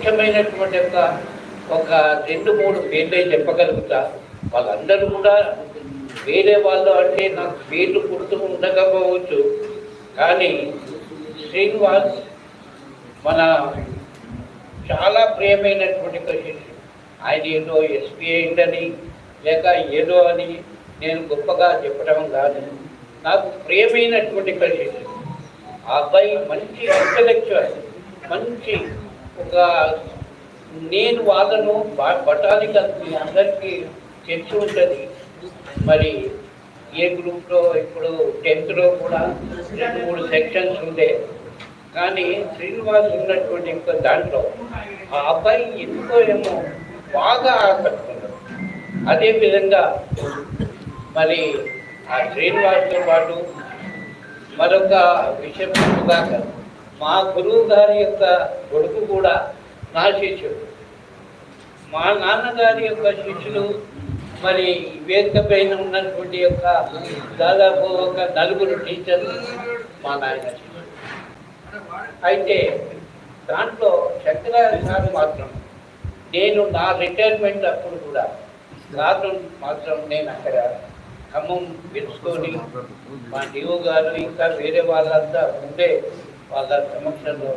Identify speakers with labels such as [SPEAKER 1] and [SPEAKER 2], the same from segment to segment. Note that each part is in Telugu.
[SPEAKER 1] ముఖ్యమైనటువంటి యొక్క ఒక రెండు మూడు పేర్లే చెప్పగలుగుతా. వాళ్ళందరూ కూడా వేరే వాళ్ళు అంటే నాకు పేర్లు గుర్తు ఉండకపోవచ్చు. కానీ శ్రీనివాస్ మన చాలా ప్రియమైనటువంటి శిష్యుడు ఆయన ఏదో ఎస్పీ అయిందని లేక ఏదో అని నేను గొప్పగా చెప్పడం కాదు. నాకు ప్రియమైనటువంటి శిష్యుడు ఆ అబ్బాయి మంచి ఇంటలెక్చువల్ మంచి ఒక నేను వాళ్ళను బ- మీ అందరికీ తెలిసి ఉంటుంది. మరి ఏ గ్రూప్లో ఇప్పుడు టెన్త్లో కూడా రెండు మూడు సెక్షన్స్ ఉండే. కానీ శ్రీనివాస్ ఉన్నటువంటి ఇంకో దాంట్లో ఆ అబ్బాయి ఎందుకో ఏమో బాగా ఆకట్టుకున్నాడు. అదేవిధంగా మరి ఆ శ్రీనివాస్తో పాటు మరొక విషయం చెప్పుగాక మా గురువు గారి యొక్క కొడుకు కూడా నా శిష్యుడు. మా నాన్నగారి యొక్క శిష్యులు మరి వేదిక పైన ఉన్నటువంటి యొక్క దాదాపు ఒక నలుగురు టీచర్లు మా నాయన అయితే దాంట్లో శంకరాచార్య సార్ మాత్రం నేను నా రిటైర్మెంట్ అప్పుడు కూడా కారణం మాత్రం నేను అక్కడ ఖమ్మం పిలుచుకొని మా డిఓ గారు ఇంకా వేరే వాళ్ళంతా ఉండే వాళ్ళ సమక్షంలో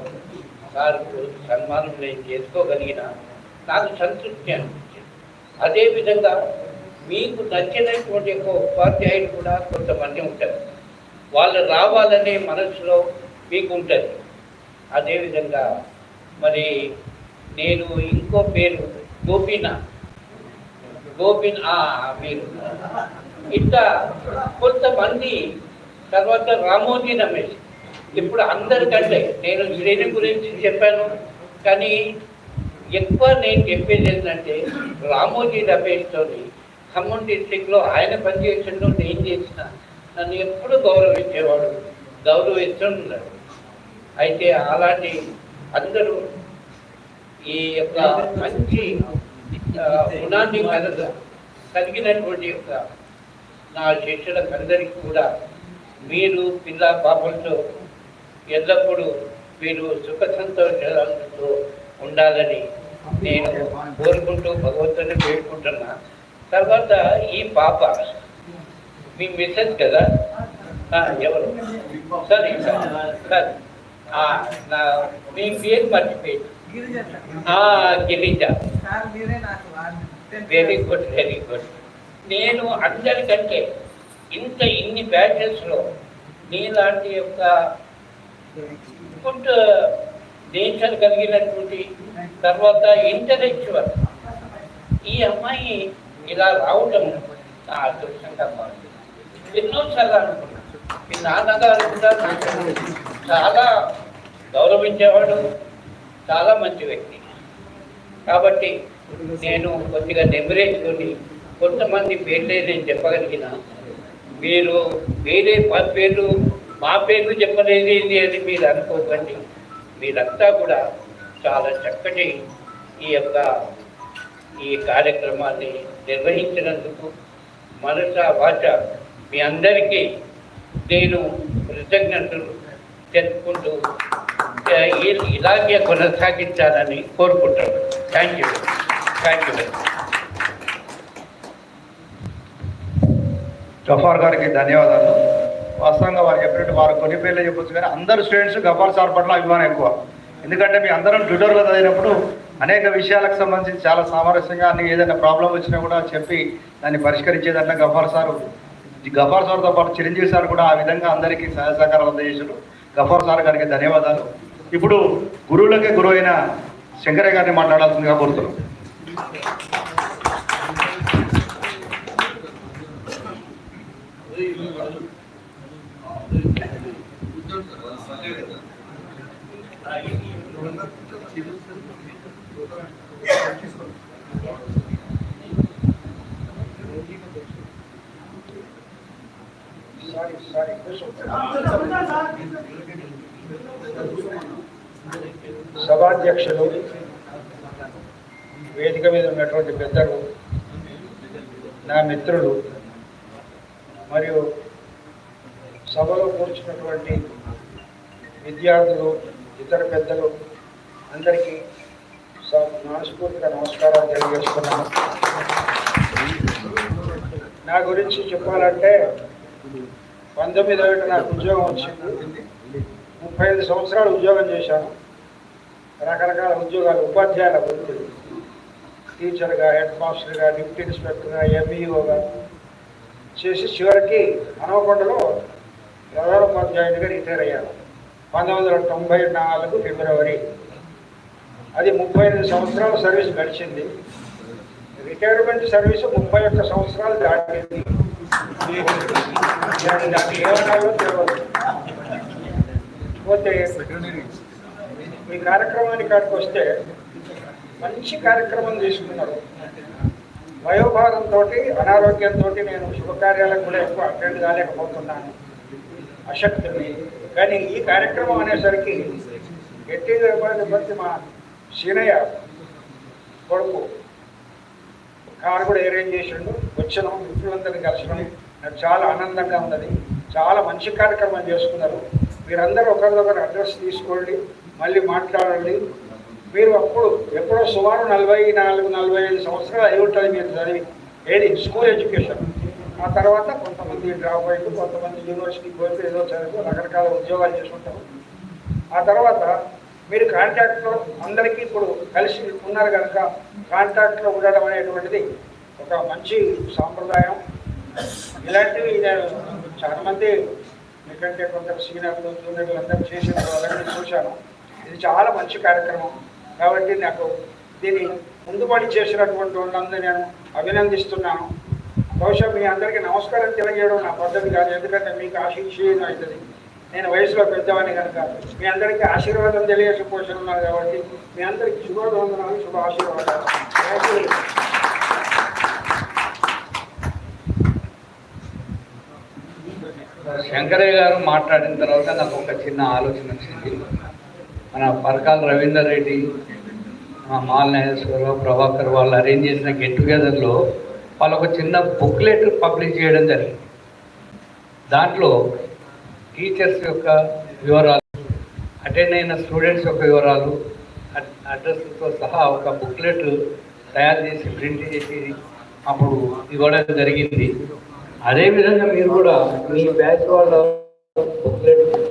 [SPEAKER 1] సార్కు సన్మానం నేను చేసుకోగలిగిన నాకు సంతృప్తి అనిపించింది. అదేవిధంగా మీకు నచ్చినటువంటి ఒక ఉపాధ్యాయులు కూడా కొంతమంది ఉంటారు. వాళ్ళు రావాలనే మనసులో మీకు ఉంటుంది అదేవిధంగా మరి నేను ఇంకో పేరు గోపీనాథ్ గోపిన్ మీరు. ఇట్లా కొంతమంది తర్వాత రామోజీ రమేష్. ఇప్పుడు అందరికంటే నేను యురేనియం గురించి చెప్పాను. కానీ ఎక్కువ నేను చెప్పేది ఏంటంటే రామోజీ రమేష్తోని ఖమ్మం డిస్టిక్లో ఆయన పనిచేసిన నేను చేసిన. నన్ను ఎప్పుడు గౌరవించేవాడు గౌరవిస్తున్నాడు అయితే అలాంటి అందరూ ఈ యొక్క మంచి గుణాన్ని కలగ కలిగినటువంటి యొక్క నా శిష్యులకు అందరికీ కూడా మీరు పిల్ల పాపలతో ఎల్లప్పుడూ మీరు సుఖ సంతోషాలతో ఉండాలని నేను కోరుకుంటూ భగవంతుని వేడుకుంటున్నా. తర్వాత ఈ పాప మీ మిస్సెస్ కదా? ఎవరు? సరే సరే నా మీ పేరు మర్చిపోయింది Girija. Very good very good నేను అందరికంటే ఇంత ఇన్ని బ్యాచెస్లో నీలాంటి యొక్క గుడ్ నేచర్ కలిగినటువంటి తర్వాత ఇంటలెక్చువల్. ఈ అమ్మాయి ఇలా రావటం నా అదృష్టంగా మారింది. ఎన్నోసార్లు అనుకున్నాను మీ నాన్నగారు కూడా నాకు చాలా గౌరవించేవాడు చాలా మంచి వ్యక్తి. కాబట్టి నేను కొద్దిగా నెమరేసుకొని కొంతమంది పేర్లే నేను చెప్పగలిగిన మీరు వేరే పేర్లు మా పేర్లు చెప్పలేదు అని మీరు అనుకోకండి. మీరంతా కూడా చాలా చక్కటి ఈ యొక్క ఈ కార్యక్రమాన్ని నిర్వహించినందుకు మనస వాచ మీ అందరికీ నేను కృతజ్ఞతలు తెలుపుకుంటూ ఇలాగే కొనసాగించాలని కోరుకుంటాను thank you thank you
[SPEAKER 2] Gaffar గారికి ధన్యవాదాలు. వాస్తవంగా వారు చెప్పినట్టు వారు కొన్ని పేర్లు చెప్పొచ్చు కానీ అందరు స్టూడెంట్స్ గబ్బర్ సార్ పట్ల అభిమానం ఎక్కువ. ఎందుకంటే మీ అందరం ట్విట్టర్లో చదివినప్పుడు అనేక విషయాలకు సంబంధించి చాలా సామరస్యంగా అన్ని ఏదైనా ప్రాబ్లం వచ్చినా కూడా చెప్పి దాన్ని పరిష్కరించేదంటే గఫార్ సార్. గఫార్ సార్తో పాటు చిరంజీవి సార్ కూడా ఆ విధంగా అందరికీ సహాయ సహకారాలు అందజేశారు. గఫార్ సార్ గారికి ధన్యవాదాలు. ఇప్పుడు గురువులకే గురువైన శంకరయ్య గారిని మాట్లాడాల్సిందిగా కోరుతున్నాం. సభాధ్యక్షులు వేదిక మీద ఉన్నటువంటి పెద్దలు నా మిత్రులు మరియు సభలో కూర్చున్నటువంటి విద్యార్థులు ఇతర పెద్దలు అందరికీ
[SPEAKER 3] మనస్ఫూర్తిగా నమస్కారాలు తెలియజేస్తున్నాను. నా గురించి చెప్పాలంటే పంతొమ్మిది ఏట నాకు ఉద్యోగం వచ్చింది. ముప్పై ఐదు సంవత్సరాలు ఉద్యోగం చేశాను. రకరకాల ఉద్యోగాలు ఉపాధ్యాయుల వృత్తి. టీచర్గా హెడ్ మాస్టర్గా డిప్యూటీ ఇన్స్పెక్టర్గా ఎంఈఓగా చేసి చివరికి అనవకొండలో ప్రధాన ఉపాధ్యాయుడిగా రిటైర్ అయ్యాను. పంతొమ్మిది వందల తొంభై నాలుగు ఫిబ్రవరి. అది ముప్పై ఎనిమిది సంవత్సరాల సర్వీస్ గడిచింది. రిటైర్మెంట్ సర్వీస్ ముప్పై ఒక్క సంవత్సరాలు దాటింది. పోతే ఈ కార్యక్రమానికి కాడికి వస్తే మంచి కార్యక్రమం తీసుకున్నారు వయోభారంతో అనారోగ్యంతో నేను శుభకార్యాలకు కూడా ఎక్కువ అటెండ్ కాలేకపోతున్నాను. అశక్తిని. కానీ ఈ కార్యక్రమం అనేసరికి ఎట్టి ఇబ్బంది మా సీనయ్య కొడుకు కారు కూడా అరేంజ్ చేసిండు. వచ్చినాం మిత్రులందరినీ కలిసినాం నాకు చాలా ఆనందంగా ఉన్నది. చాలా మంచి కార్యక్రమం చేసుకున్నారు. మీరందరూ ఒకరిదొకరు అడ్రస్ తీసుకోండి మళ్ళీ మాట్లాడండి. మీరు అప్పుడు ఎప్పుడో సుమారు నలభై నాలుగు నలభై ఐదు సంవత్సరాలు అయి ఉంటుంది మీరు చదివి. ఏది? School education. ఆ తర్వాత కొంతమంది డ్రాప్ అయ్యి కొంతమంది యూనివర్సిటీకి పోయి ఏదో చదువు రకరకాల ఉద్యోగాలు చేసుకుంటారు. ఆ తర్వాత మీరు కాంటాక్ట్లో అందరికీ ఇప్పుడు కలిసి ఉన్నారు కనుక కాంటాక్ట్లో ఉండడం అనేటువంటిది ఒక మంచి సాంప్రదాయం. ఇలాంటివి నేను చాలా మంది మీకంటే కొందరు సీనియర్లు జూనియర్లు అందరూ చేసిన వాళ్ళని చూశాను. ఇది చాలా మంచి కార్యక్రమం. కాబట్టి నాకు దీన్ని ముందుబడి చేసినటువంటి వాళ్ళందరూ నేను అభినందిస్తున్నాను. బహుశా మీ అందరికీ నమస్కారం తెలియజేయడం నా పద్ధతి కాదు. ఎందుకంటే మీకు ఆశీక్షీయం అవుతుంది. నేను వయసులో పెద్దవాడిని కనుక మీ అందరికీ ఆశీర్వాదం తెలియకపోతున్నారు ఉన్నారు కాబట్టి మీ అందరికీ శుభవందనాలు శుభ ఆశీర్వాదాలు
[SPEAKER 4] శంకరయ్య గారు మాట్లాడిన తర్వాత నాకు ఒక చిన్న ఆలోచన వచ్చింది. మన పరకాల రవీందర్ రెడ్డి మా మాల్ నాగేశ్వరరావు ప్రభాకర్ వాళ్ళు అరేంజ్ చేసిన గెట్ టుగెదర్లో వాళ్ళు ఒక చిన్న బుక్లెట్ పబ్లిష్ చేయడం జరిగింది. దాంట్లో టీచర్స్ యొక్క వివరాలు అటెండ్ అయిన స్టూడెంట్స్ యొక్క వివరాలు అడ్రస్తో సహా ఒక బుక్లెట్ తయారు చేసి ప్రింట్ చేసి అప్పుడు ఇవ్వడం జరిగింది. అదేవిధంగా మీరు కూడా మీ బ్యాచ్ వాళ్ళ బుక్లెట్